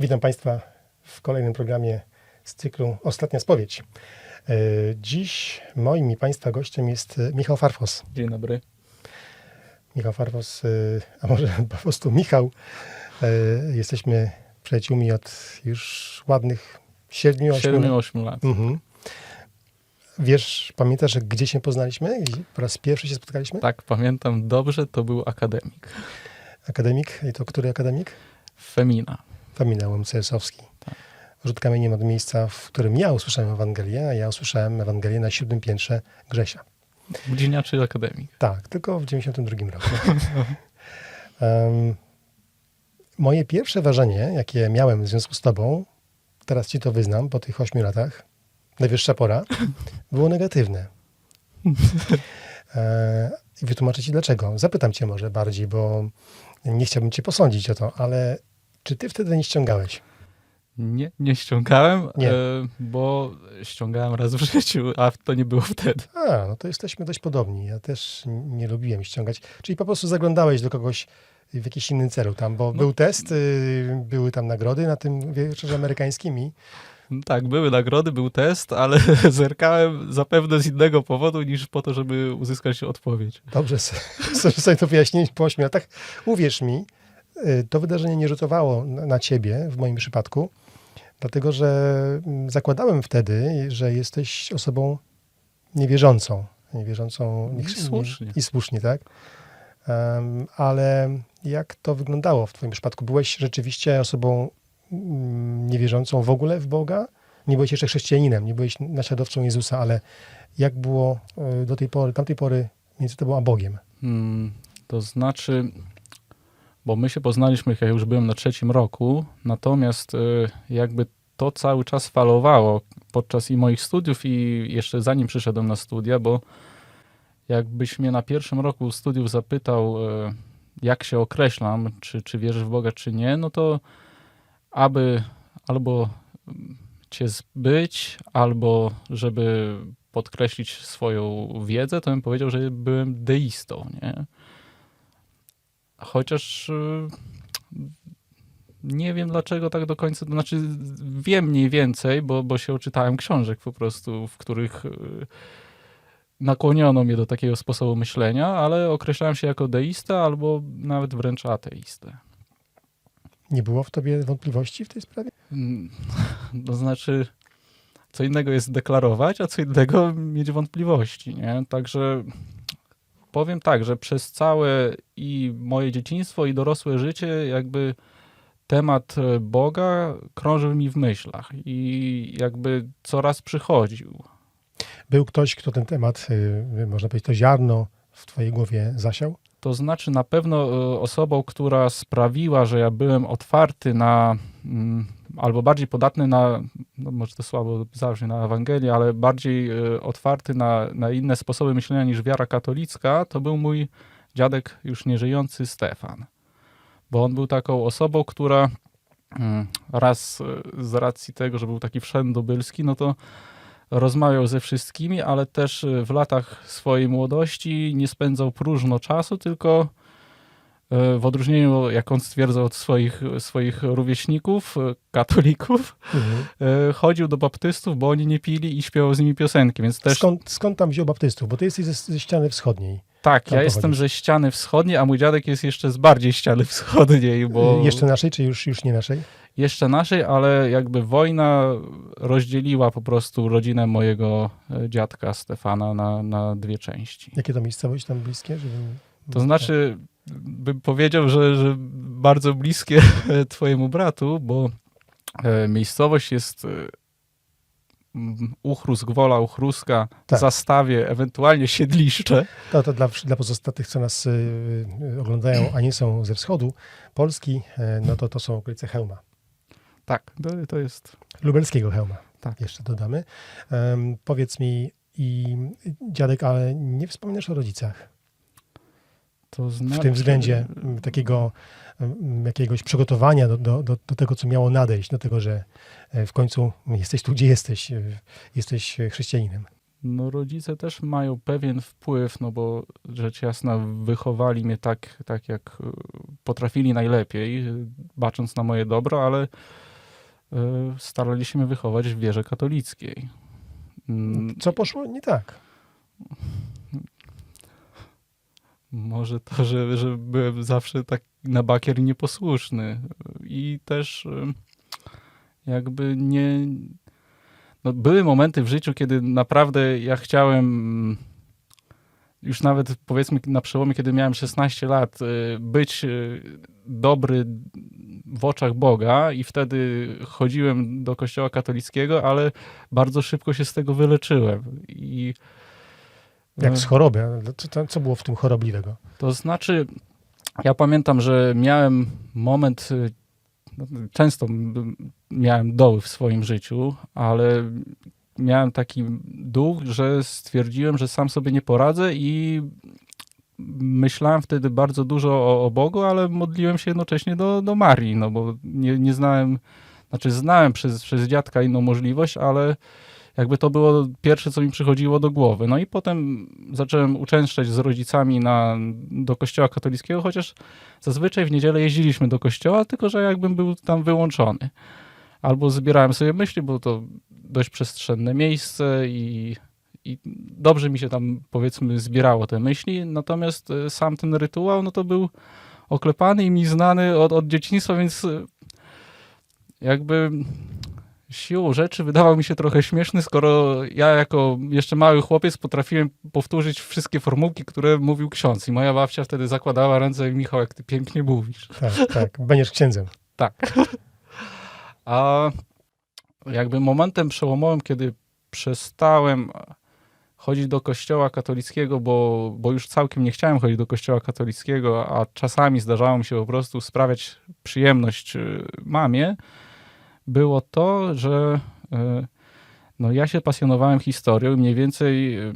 Witam Państwa w kolejnym programie z cyklu Ostatnia Spowiedź. E, Dziś moim i Państwa gościem jest e, Michał Farfos. Dzień dobry. Michał Farfos, e, a może po prostu Michał. Jesteśmy przyjaciółmi od już ładnych 7-8 lat. 7-8 lat. Mhm. Wiesz, pamiętasz, gdzie się poznaliśmy? Gdzie Po raz pierwszy się spotkaliśmy? Tak, pamiętam dobrze, to był akademik. Akademik. I to który akademik? Femina. Famina Łomcesowski. Tak. Rzut kamieniem od miejsca, w którym ja usłyszałem Ewangelię, a ja usłyszałem Ewangelię na siódmym piętrze Grzesia. Budziniaczy akademik. Tak, tylko w 92 roku. Em, moje pierwsze wrażenie, jakie miałem w związku z tobą, teraz ci to wyznam, po tych ośmiu latach, najwyższa pora, było negatywne. E, wytłumaczę ci dlaczego. Zapytam cię może bardziej, bo nie chciałbym cię posądzić o to, ale czy ty wtedy nie ściągałeś? Nie, nie ściągałem, Nie. E, bo ściągałem raz w życiu, a to nie było wtedy. A, no to jesteśmy dość podobni. Ja też nie lubiłem ściągać. Czyli po prostu zaglądałeś do kogoś w jakiś inny celu tam, bo No. był test, y, były tam nagrody na tym wieczorze amerykańskim i No Tak, były nagrody, był test, ale zerkałem zapewne z innego powodu niż po to, żeby uzyskać odpowiedź. dobrze sobie to wyjaśnić po ośmiu latach. Uwierz mi, to wydarzenie nie rzutowało na ciebie w moim przypadku, dlatego że mm, zakładałem wtedy, że jesteś osobą niewierzącą. Niewierzącą I słusznie. I słusznie, tak? Em, ale jak to wyglądało w Twoim przypadku? Byłeś rzeczywiście osobą mm, niewierzącą w ogóle w Boga? Nie byłeś jeszcze chrześcijaninem, nie byłeś naśladowcą Jezusa, ale jak było y, do tej pory, tamtej pory między Tobą a Bogiem? Hmm, to znaczy, bo my się poznaliśmy, jak ja już byłem na trzecim roku, natomiast e, jakby to cały czas falowało podczas i moich studiów i jeszcze zanim przyszedłem na studia, bo jakbyś mnie na pierwszym roku studiów zapytał, e, jak się określam, czy, czy wierzysz w Boga, czy nie, no to aby albo cię zbyć, albo żeby podkreślić swoją wiedzę, to bym powiedział, że byłem deistą, nie? Chociaż y, nie wiem dlaczego tak do końca, to znaczy wiem mniej więcej, bo, bo się oczytałem książek po prostu, w których y, nakłoniono mnie do takiego sposobu myślenia, ale określałem się jako deista albo nawet wręcz ateistę. Nie było w Tobie wątpliwości w tej sprawie? Mm, To znaczy, co innego jest deklarować, a co innego mieć wątpliwości, nie? Także powiem tak, że przez całe i moje dzieciństwo, i dorosłe życie, jakby temat e, Boga krążył mi w myślach i jakby coraz przychodził. Był ktoś, kto ten temat, y, można powiedzieć, to ziarno w Twojej głowie zasiał? To znaczy na pewno e, osobą, która sprawiła, że ja byłem otwarty na, mm, albo bardziej podatny na, no może to słabo zabrzmi, na Ewangelię, ale bardziej e, otwarty na, na inne sposoby myślenia niż wiara katolicka, to był mój dziadek już nieżyjący Stefan. Bo on był taką osobą, która mm, raz e, z racji tego, że był taki wszędobylski, no to rozmawiał ze wszystkimi, ale też y, w latach swojej młodości nie spędzał próżno czasu, tylko y, w odróżnieniu, jak on stwierdzał, od swoich, swoich rówieśników, y, katolików, y, chodził do baptystów, bo oni nie pili i śpiewał z nimi piosenki, więc też Skąd, skąd tam wziął baptystów? Bo Ty jesteś ze, ze ściany wschodniej. tak, tam ja jestem ze ściany wschodniej, a mój dziadek jest jeszcze z bardziej ściany wschodniej, bo Y, Jeszcze naszej, czy już, już nie naszej? jeszcze naszej, ale jakby wojna rozdzieliła po prostu rodzinę mojego e, dziadka Stefana na, na dwie części. Jakie to miejscowość tam bliskie? Żebym... To znaczy, bym powiedział, że, że bardzo bliskie twojemu bratu, bo e, miejscowość jest e, m, Uchrus, Gwola, Uchruska, Tak. Zastawie, ewentualnie Siedliszcze. To, to dla, dla pozostałych, co nas y, y, oglądają, a nie są ze wschodu Polski, y, no to to są okolice Chełma. Tak, to, to jest... Lubelskiego Chełma, Tak. jeszcze dodamy. Em, powiedz mi, i dziadek, ale nie wspominasz o rodzicach To w znaczy, tym względzie m, takiego m, jakiegoś przygotowania do, do, do, do tego, co miało nadejść, do tego, że e, w końcu jesteś tu, gdzie jesteś, e, jesteś chrześcijaninem. No rodzice też mają pewien wpływ, no bo rzecz jasna wychowali mnie tak, tak jak potrafili najlepiej, bacząc na moje dobro, ale staraliśmy wychować w wierze katolickiej. Mm, Co poszło nie tak? Może to, że, że byłem zawsze tak na bakier nieposłuszny. I też jakby nie... No, były momenty w życiu, kiedy naprawdę ja chciałem już nawet powiedzmy na przełomie, kiedy miałem 16 lat, y, być y, dobry w oczach Boga i wtedy chodziłem do kościoła katolickiego, ale bardzo szybko się z tego wyleczyłem. I Jak y, z choroby? Co, co- było w tym chorobliwego? To znaczy, ja pamiętam, że miałem moment, y, no, często miałem doły w swoim życiu, ale miałem taki duch, że stwierdziłem, że sam sobie nie poradzę i myślałem wtedy bardzo dużo o, o Bogu, ale modliłem się jednocześnie do, do Marii, no bo nie, nie znałem, znaczy znałem przez, przez dziadka inną możliwość, ale jakby to było pierwsze, co mi przychodziło do głowy. No i potem zacząłem uczęszczać z rodzicami na, do kościoła katolickiego, chociaż zazwyczaj w niedzielę jeździliśmy do kościoła, tylko że jakbym był tam wyłączony. Albo zbierałem sobie myśli, bo to dość przestrzenne miejsce i, i dobrze mi się tam powiedzmy zbierało te myśli, natomiast e, sam ten rytuał, no to był oklepany i mi znany od, od dzieciństwa, więc e, jakby siłą rzeczy wydawał mi się trochę śmieszny, skoro ja jako jeszcze mały chłopiec potrafiłem powtórzyć wszystkie formułki, które mówił ksiądz. I moja babcia wtedy zakładała ręce i Michał, jak ty pięknie mówisz. Tak, tak. Będziesz księdzem. Tak. A jakby momentem przełomowym, kiedy przestałem chodzić do kościoła katolickiego, bo, bo już całkiem nie chciałem chodzić do kościoła katolickiego, a czasami zdarzało mi się po prostu sprawiać przyjemność y, mamie, było to, że y, no ja się pasjonowałem historią i mniej więcej y,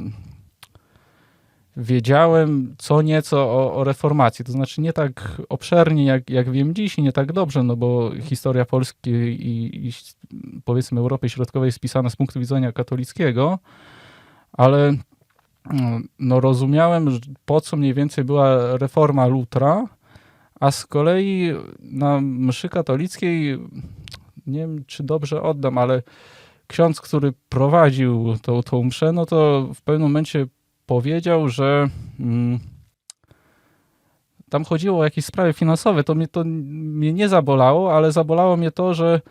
wiedziałem co nieco o, o reformacji. To znaczy nie tak obszernie, jak, jak wiem dziś i nie tak dobrze, no bo historia Polski i, i powiedzmy Europy Środkowej jest pisana z punktu widzenia katolickiego, ale mm, no, rozumiałem, po co mniej więcej była reforma Lutra, a z kolei na mszy katolickiej, nie wiem czy dobrze oddam, ale ksiądz, który prowadził tą, tą mszę, no to w pewnym momencie powiedział, że mm, tam chodziło o jakieś sprawy finansowe. To mnie to mnie nie zabolało, ale zabolało mnie to, że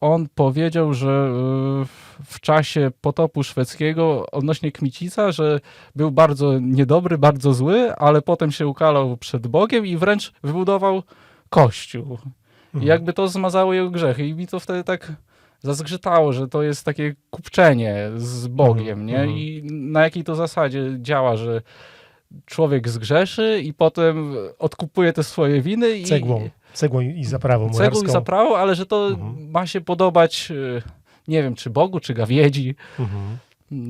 on powiedział, że y, w czasie potopu szwedzkiego odnośnie Kmicica, że był bardzo niedobry, bardzo zły, ale potem się ukalał przed Bogiem i wręcz wybudował kościół. I Mhm. jakby to zmazało jego grzechy. I mi to wtedy tak zazgrzytało, że to jest takie kupczenie z Bogiem, Mhm, nie? mhm. I na jakiej to zasadzie działa, że człowiek zgrzeszy i potem odkupuje te swoje winy i Cegłą. Cegłą i zaprawą cegłą i murarską. zaprawą, ale że to Mhm. ma się podobać y, nie wiem, czy Bogu, czy gawiedzi, Mhm.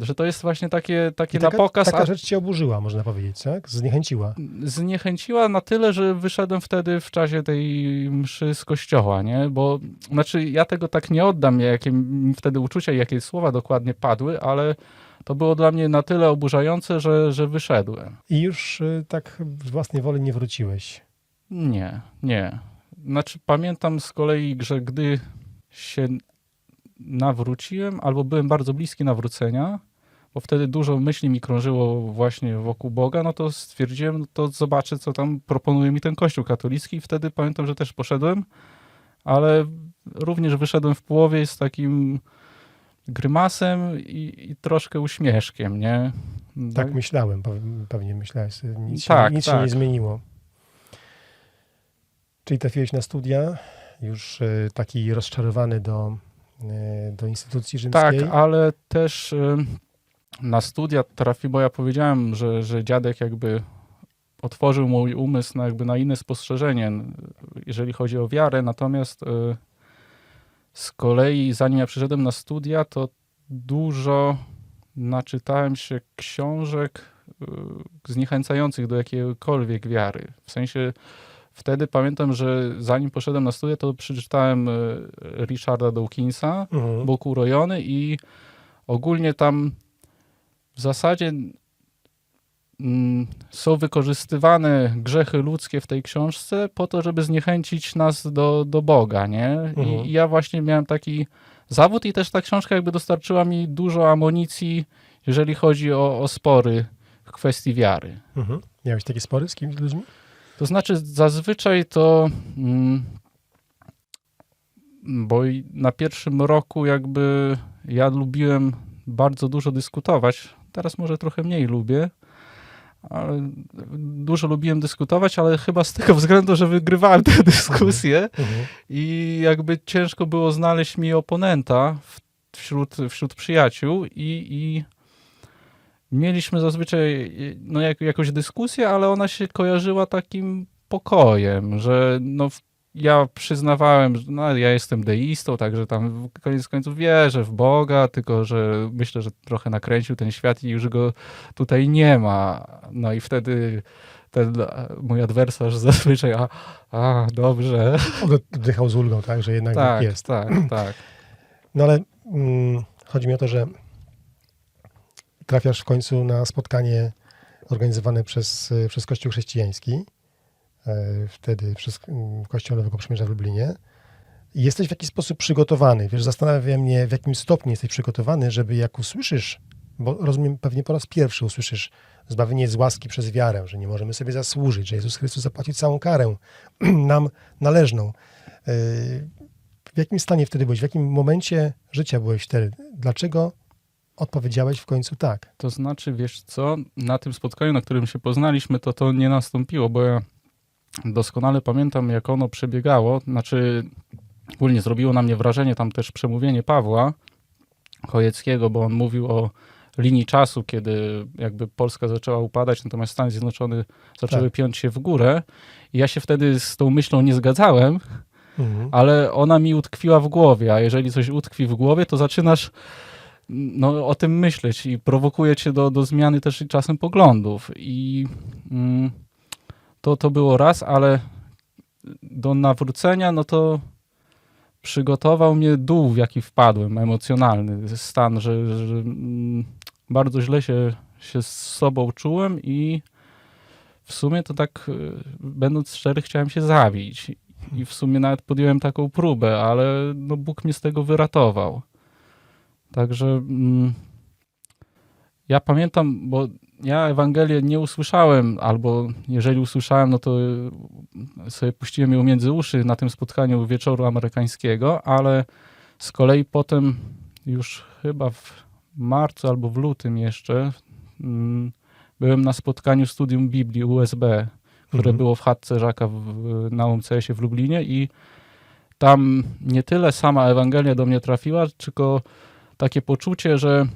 Że to jest właśnie takie, takie I na taka, pokaz, taka a rzecz cię oburzyła, można powiedzieć, tak? Zniechęciła. zniechęciła na tyle, że wyszedłem wtedy w czasie tej mszy z kościoła, nie? Bo, znaczy ja tego tak nie oddam, jakie wtedy uczucia i jakie słowa dokładnie padły, ale to było dla mnie na tyle oburzające, że, że wyszedłem. I już y, tak z własnej woli nie wróciłeś. Nie, nie. Znaczy pamiętam z kolei, że gdy się nawróciłem, albo byłem bardzo bliski nawrócenia, bo wtedy dużo myśli mi krążyło właśnie wokół Boga, no to stwierdziłem, no to zobaczę, co tam proponuje mi ten kościół katolicki i wtedy pamiętam, że też poszedłem, ale również wyszedłem w połowie z takim grymasem i, i troszkę uśmieszkiem, nie? Tak myślałem, pew- pewnie myślałeś. Nic, Tak, się, nic się tak. nie zmieniło. Czyli trafiłeś na studia, już y, taki rozczarowany do, do instytucji Tak, rzymskiej. ale też y, na studia trafi, bo ja powiedziałem, że, że dziadek jakby otworzył mój umysł na, jakby na inne spostrzeżenie, jeżeli chodzi o wiarę. Natomiast y, z kolei, zanim ja przyszedłem na studia, to dużo naczytałem się książek y, zniechęcających do jakiejkolwiek wiary. W sensie wtedy pamiętam, że zanim poszedłem na studia, to przeczytałem y, Richarda Dawkinsa, Mhm. Bóg urojony i ogólnie tam w zasadzie mm, są wykorzystywane grzechy ludzkie w tej książce po to, żeby zniechęcić nas do, do Boga, nie? Mhm. I, I ja właśnie miałem taki zawód i też ta książka jakby dostarczyła mi dużo amunicji, jeżeli chodzi o, o spory w kwestii wiary. Mhm. Miałeś takie spory z kimś, ludźmi? To znaczy, zazwyczaj to. Mm, bo na pierwszym roku, jakby ja lubiłem bardzo dużo dyskutować. Teraz może trochę mniej lubię. Ale dużo lubiłem dyskutować, ale chyba z tego względu, że wygrywałem te dyskusje Mhm. i jakby ciężko było znaleźć mi oponenta w- wśród, wśród przyjaciół i, i mieliśmy zazwyczaj no, jak, jakąś dyskusję, ale ona się kojarzyła takim pokojem, że no, ja przyznawałem, że no, ja jestem deistą, także tam w koniec końców wierzę w Boga, tylko że myślę, że trochę nakręcił ten świat i już go tutaj nie ma. No i wtedy ten mój adwersarz zazwyczaj, a, a dobrze, Oddychał z ulgą, tak, że jednak tak, jest. tak, tak. No ale mm, chodzi mi o to, że trafiasz w końcu na spotkanie organizowane przez, y, przez Kościół chrześcijański, e, wtedy przez mm, Kościół Nowego Przymierza w Lublinie. I jesteś w jakiś sposób przygotowany. Wiesz, zastanawia mnie, w jakim stopniu jesteś przygotowany, żeby jak usłyszysz, bo rozumiem, pewnie po raz pierwszy usłyszysz zbawienie z łaski przez wiarę, że nie możemy sobie zasłużyć, że Jezus Chrystus zapłacił całą karę nam należną. Y, W jakim stanie wtedy byłeś? W jakim momencie życia byłeś wtedy? Dlaczego odpowiedziałeś w końcu tak? To znaczy, wiesz co, na tym spotkaniu, na którym się poznaliśmy, to to nie nastąpiło, bo ja doskonale pamiętam, jak ono przebiegało. Znaczy, ogólnie zrobiło na mnie wrażenie tam też przemówienie Pawła Chojeckiego, bo on mówił o linii czasu, kiedy jakby Polska zaczęła upadać, natomiast Stany Zjednoczone zaczęły Tak. piąć się w górę. I ja się wtedy z tą myślą nie zgadzałem, Mhm. ale ona mi utkwiła w głowie, a jeżeli coś utkwi w głowie, to zaczynasz no, o tym myśleć i prowokuje cię do, do zmiany też czasem poglądów. I mm, to, to było raz, ale do nawrócenia, no to przygotował mnie dół, w jaki wpadłem, emocjonalny stan, że, że mm, bardzo źle się, się z sobą czułem i w sumie to tak, y, będąc szczery, chciałem się zabić. I w sumie nawet podjąłem taką próbę, ale no Bóg mnie z tego wyratował. Także mm, ja pamiętam, bo ja Ewangelię nie usłyszałem, albo jeżeli usłyszałem, no to y, sobie puściłem ją między uszy na tym spotkaniu wieczoru amerykańskiego, ale z kolei potem już chyba w marcu albo w lutym jeszcze mm, byłem na spotkaniu studium Biblii USB, które Mhm. było w chatce Żaka w, w, na UMCS-ie w Lublinie i tam nie tyle sama Ewangelia do mnie trafiła, tylko takie poczucie, że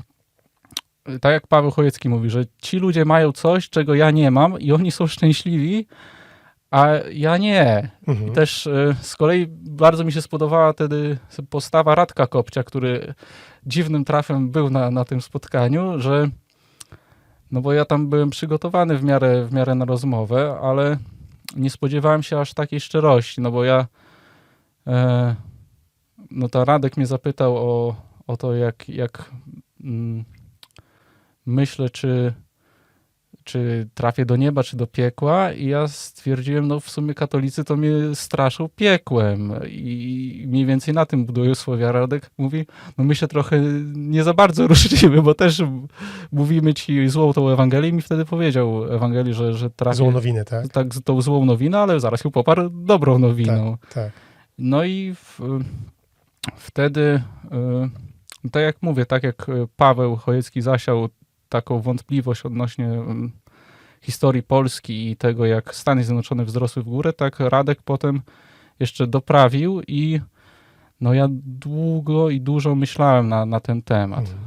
tak jak Paweł Chojecki mówi, że ci ludzie mają coś, czego ja nie mam i oni są szczęśliwi, a ja nie. Mhm. I też e, z kolei bardzo mi się spodobała wtedy postawa Radka Kopcia, który dziwnym trafem był na, na tym spotkaniu, że no bo ja tam byłem przygotowany w miarę, w miarę na rozmowę, ale nie spodziewałem się aż takiej szczerości, no bo ja e, no to Radek mnie zapytał o, o to, jak, jak mm, myślę, czy, czy trafię do nieba, czy do piekła i ja stwierdziłem, no w sumie katolicy to mnie straszą piekłem i mniej więcej na tym budują swoją wiarę. Radek mówi, no my się trochę nie za bardzo ruszymy, bo też mówimy ci złą tą Ewangelię i mi wtedy powiedział Ewangelii, że, że trafię Złą nowinę, tak? tak, tą złą nowinę, ale zaraz ją poparł dobrą nowiną. Tak. No i w, wtedy, y, tak jak mówię, tak jak y, Paweł Chojecki zasiał taką wątpliwość odnośnie mm, historii Polski i tego, jak Stany Zjednoczone wzrosły w górę, tak Radek potem jeszcze doprawił i no ja długo i dużo myślałem na, na ten temat. Mhm.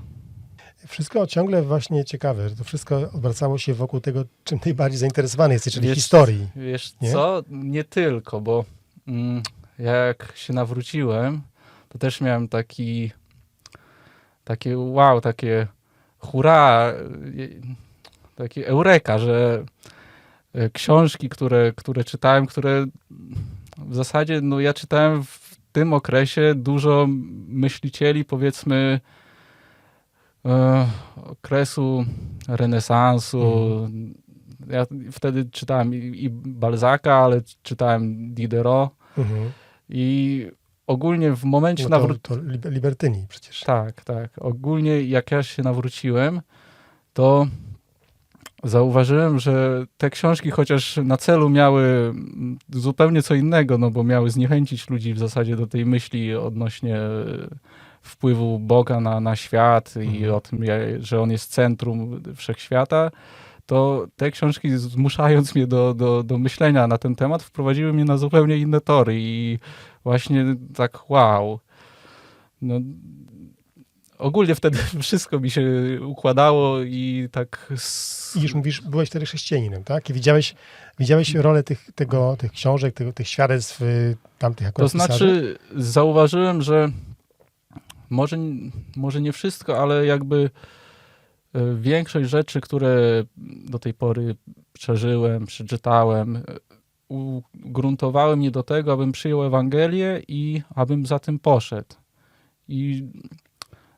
Wszystko ciągle właśnie ciekawe, że to wszystko obracało się wokół tego, czym najbardziej zainteresowany jesteś, czyli Wiesz- historii. Wiesz Nie? co? Nie tylko, bo mm, ja jak się nawróciłem, to też miałem taki takie wow, takie hurra, takie eureka, że y, książki, które, które czytałem, które w zasadzie, no ja czytałem w tym okresie dużo myślicieli, powiedzmy, e, okresu renesansu, Ja wtedy czytałem i, i Balzaka, ale czytałem Diderot. Mhm. i ogólnie w momencie No nawró- to, to Lib- Libertyni przecież. Tak, tak. Ogólnie jak ja się nawróciłem, to zauważyłem, że te książki chociaż na celu miały zupełnie co innego, no bo miały zniechęcić ludzi w zasadzie do tej myśli odnośnie e, wpływu Boga na, na świat i Mhm. o tym, że on jest centrum wszechświata, to te książki zmuszając mnie do, do, do myślenia na ten temat, wprowadziły mnie na zupełnie inne tory i właśnie tak wow. No, ogólnie wtedy wszystko mi się układało i tak. I już mówisz, byłeś wtedy chrześcijaninem, tak? I widziałeś, widziałeś rolę tych, tego, tych książek, tego, tych świadectw y, tamtych To akurat pisarzy? znaczy, zauważyłem, że może, może nie wszystko, ale jakby e, większość rzeczy, które do tej pory przeżyłem, przeczytałem, ugruntowały mnie do tego, abym przyjął Ewangelię i abym za tym poszedł. I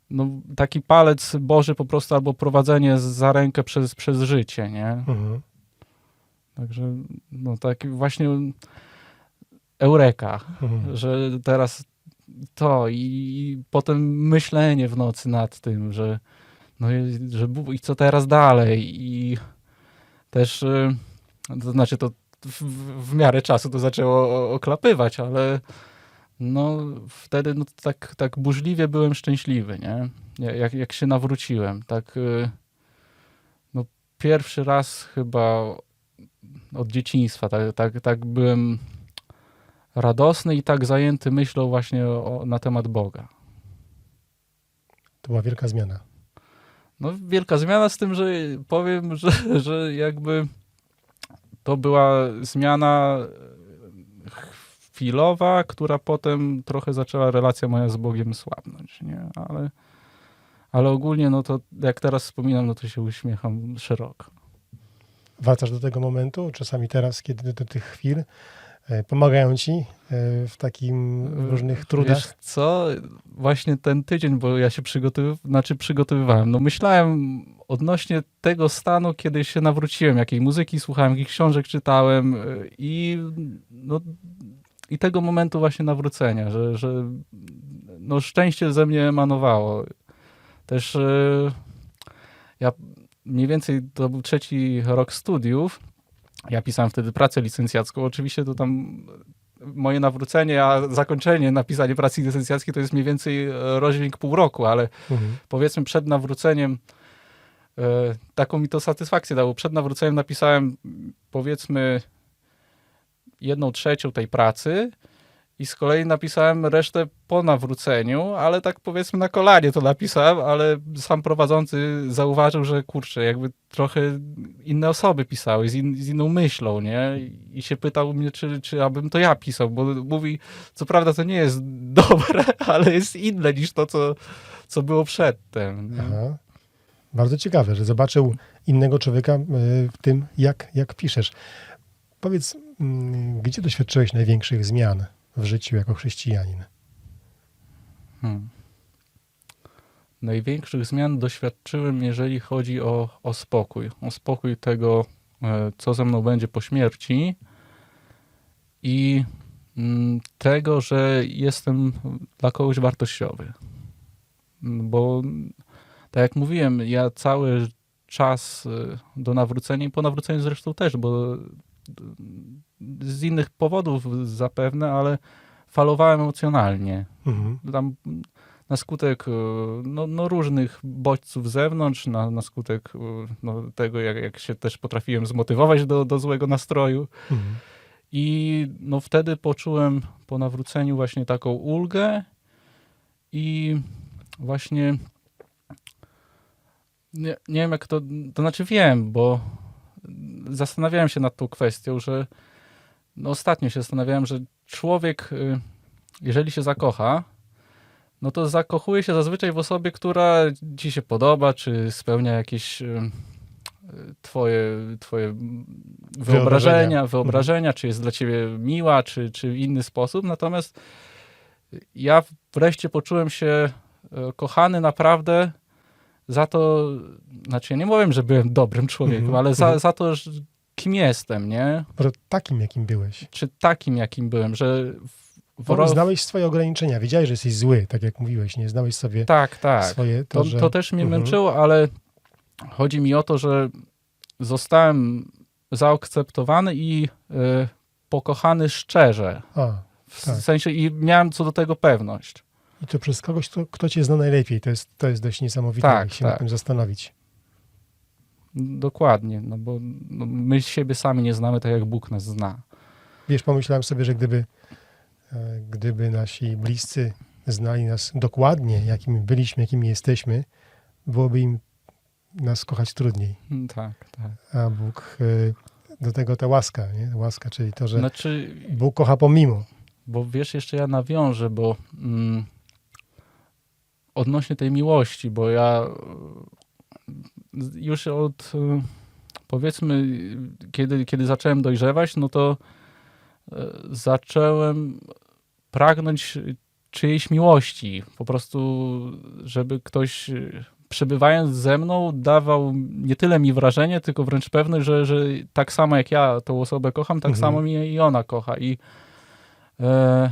no, taki palec Boży po prostu albo prowadzenie za rękę przez, przez życie, nie? Mhm. Także no taki właśnie eureka, Mhm. że teraz to i, i potem myślenie w nocy nad tym, że no i, że i co teraz dalej i też y, to znaczy to w, w miarę czasu to zaczęło oklapywać, ale no wtedy no, tak, tak burzliwie byłem szczęśliwy, nie? Ja- Jak, jak się nawróciłem, tak y, no pierwszy raz chyba od dzieciństwa, tak, tak, tak byłem radosny i tak zajęty myślą właśnie o, na temat Boga. To była wielka zmiana. No, wielka zmiana z tym, że powiem, że, że jakby to była zmiana e, chwilowa, która potem trochę zaczęła relacja moja z Bogiem słabnąć, nie? Ale, ale ogólnie, no to jak teraz wspominam, no to się uśmiecham szeroko. Wracasz do tego momentu, czasami teraz, kiedy do, tych chwil e, pomagają ci e, w takim różnych trudach. Wiesz co, właśnie ten tydzień, bo ja się przygotowywałem, znaczy przygotowywałem, no myślałem odnośnie tego stanu, kiedy się nawróciłem, jakiej muzyki słuchałem, jakich książek czytałem y, i no, i tego momentu właśnie nawrócenia, że, że no szczęście ze mnie emanowało. Też y, ja mniej więcej to był trzeci rok studiów, ja pisałem wtedy pracę licencjacką, oczywiście to tam moje nawrócenie, a zakończenie, napisanie pracy licencjackiej to jest mniej więcej rozdźwięk pół roku, ale Mhm. powiedzmy przed nawróceniem taką mi to satysfakcję dało. Przed nawróceniem napisałem powiedzmy jedną trzecią tej pracy i z kolei napisałem resztę po nawróceniu, ale tak powiedzmy na kolanie to napisałem, ale sam prowadzący zauważył, że kurczę, jakby trochę inne osoby pisały, z, in, z inną myślą, nie? I się pytał mnie, czy, czy abym to ja pisał, bo mówi, co prawda to nie jest dobre, ale jest inne niż to, co, co było przedtem. Aha. Bardzo ciekawe, że zobaczył innego człowieka e, w tym, jak, jak piszesz. Powiedz, mm, gdzie doświadczyłeś największych zmian w życiu jako chrześcijanin? Hmm. Największych zmian doświadczyłem, jeżeli chodzi o, o spokój. O spokój tego, e, co ze mną będzie po śmierci i mm, tego, że jestem dla kogoś wartościowy. Bo, tak jak mówiłem, ja cały czas e, do nawrócenia i po nawróceniu zresztą też, bo mm, z innych powodów zapewne, ale falowałem emocjonalnie Mhm. tam na skutek e, no, no różnych bodźców z zewnątrz, na, na skutek no, tego, jak, jak się też potrafiłem zmotywować do, do złego nastroju. Mhm. I no, wtedy poczułem po nawróceniu właśnie taką ulgę i właśnie nie, nie wiem jak to, to znaczy wiem, bo zastanawiałem się nad tą kwestią, że no ostatnio się zastanawiałem, że człowiek, y, jeżeli się zakocha, no to zakochuje się zazwyczaj w osobie, która ci się podoba, czy spełnia jakieś y, y, twoje, twoje wyobrażenia, wyobrażenia, czy jest dla ciebie miła, czy, czy w inny sposób. Natomiast ja wreszcie poczułem się e, kochany naprawdę za to, znaczy ja nie mówię, że byłem dobrym człowiekiem, Mhm, ale za, mhm. za to, że, kim jestem, nie? Może takim, jakim byłeś. Czy takim, jakim byłem, że... W, woro- znałeś swoje ograniczenia, wiedziałeś, że jesteś zły, tak jak mówiłeś, nie? Znałeś sobie tak, tak. swoje to, To, że... to też mnie Mhm. męczyło, ale chodzi mi o to, że zostałem zaakceptowany i y, pokochany szczerze. A, W Tak. sensie i miałem co do tego pewność. I to przez kogoś, kto, kto cię zna najlepiej. To jest, to jest dość niesamowite, Tak, jak się tak. nad tym zastanowić. Dokładnie, no bo no, my siebie sami nie znamy tak, jak Bóg nas zna. Wiesz, pomyślałem sobie, że gdyby, e, gdyby nasi bliscy znali nas dokładnie, jakimi byliśmy, jakimi jesteśmy, byłoby im nas kochać trudniej. Mm, Tak, tak. A Bóg, e, do tego ta łaska, nie? Łaska, czyli to, że Znaczy, Bóg kocha pomimo. bo wiesz, jeszcze ja nawiążę, bo mm, odnośnie tej miłości, bo ja y, już od y, powiedzmy, kiedy, kiedy zacząłem dojrzewać, no to y, zacząłem pragnąć czyjejś miłości. Po prostu, żeby ktoś przebywając ze mną dawał nie tyle mi wrażenie, tylko wręcz pewność, że, że tak samo jak ja tą osobę kocham, tak Mhm. samo mnie i ona kocha. I e,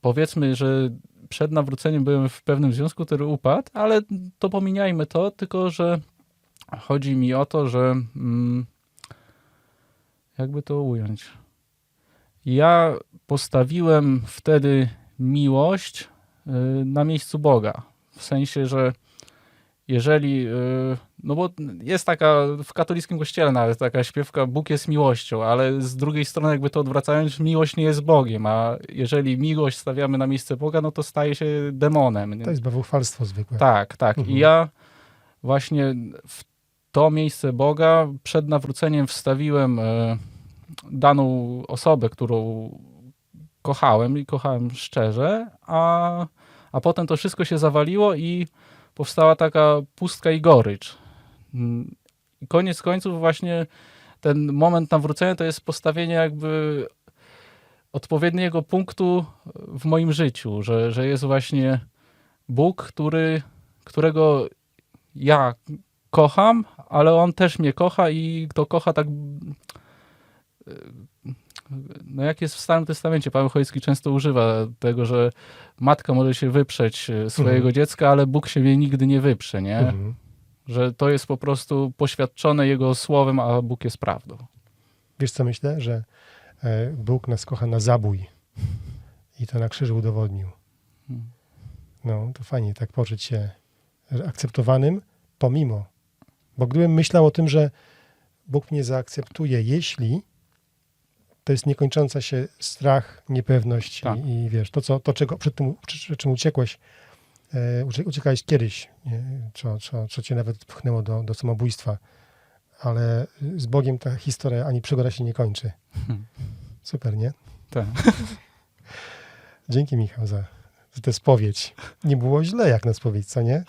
powiedzmy, że przed nawróceniem byłem w pewnym związku, który upadł, ale to pominiajmy to, tylko że chodzi mi o to, że mm, jakby to ująć. Ja postawiłem wtedy miłość y, na miejscu Boga. W sensie, że jeżeli, y, no bo jest taka w katolickim kościele nawet taka śpiewka Bóg jest miłością, ale z drugiej strony jakby to odwracając, miłość nie jest Bogiem, a jeżeli miłość stawiamy na miejsce Boga, no to staje się demonem. To jest bałwochwalstwo zwykłe. Tak, tak. Mhm. I ja właśnie w to miejsce Boga przed nawróceniem wstawiłem e, daną osobę, którą kochałem i kochałem szczerze, a, a potem to wszystko się zawaliło i powstała taka pustka i gorycz. I koniec końców właśnie ten moment nawrócenia to jest postawienie jakby odpowiedniego punktu w moim życiu, że, że jest właśnie Bóg, który, którego ja kocham, ale on też mnie kocha i to kocha tak. No jak jest w Starym Testamencie, Paweł Chojecki często używa tego, że matka może się wyprzeć e, swojego Mhm. dziecka, ale Bóg się jej nigdy nie wyprze, nie? Mhm. Że to jest po prostu poświadczone Jego słowem, a Bóg jest prawdą. Wiesz co myślę? Że e, Bóg nas kocha na zabój. I to na krzyżu udowodnił. Hmm. No, to fajnie tak poczuć się akceptowanym pomimo. Bo gdybym myślał o tym, że Bóg mnie zaakceptuje, jeśli to jest niekończąca się strach, niepewność Tak. i, i wiesz, to, co, to czego, przed tym, przed czym uciekłeś, e, ucie- uciekałeś kiedyś, nie? Co, co, co cię nawet pchnęło do, do samobójstwa, ale z Bogiem ta historia ani przygoda się nie kończy. Hmm. Super, nie? Tak. Dzięki Michał za tę spowiedź. Nie było źle jak na spowiedź, co nie?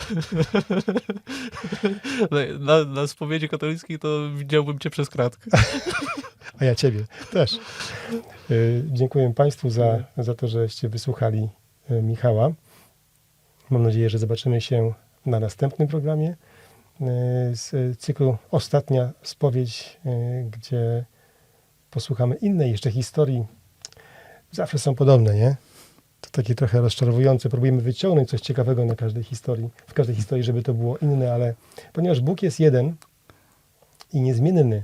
Na, na spowiedzi katolickiej to widziałbym cię przez kratkę. A ja ciebie też. Y, Dziękuję Państwu za, za to, żeście wysłuchali y, Michała. Mam nadzieję, że zobaczymy się na następnym programie y, z cyklu Ostatnia Spowiedź, gdzie posłuchamy innej jeszcze historii. Zawsze są podobne, nie? To takie trochę rozczarowujące. Próbujemy wyciągnąć coś ciekawego na każdej historii, w każdej historii, żeby to było inne, ale ponieważ Bóg jest jeden i niezmienny,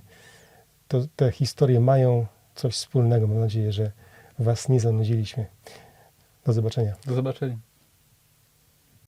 to te historie mają coś wspólnego. Mam nadzieję, że Was nie zanudziliśmy. Do zobaczenia. Do zobaczenia.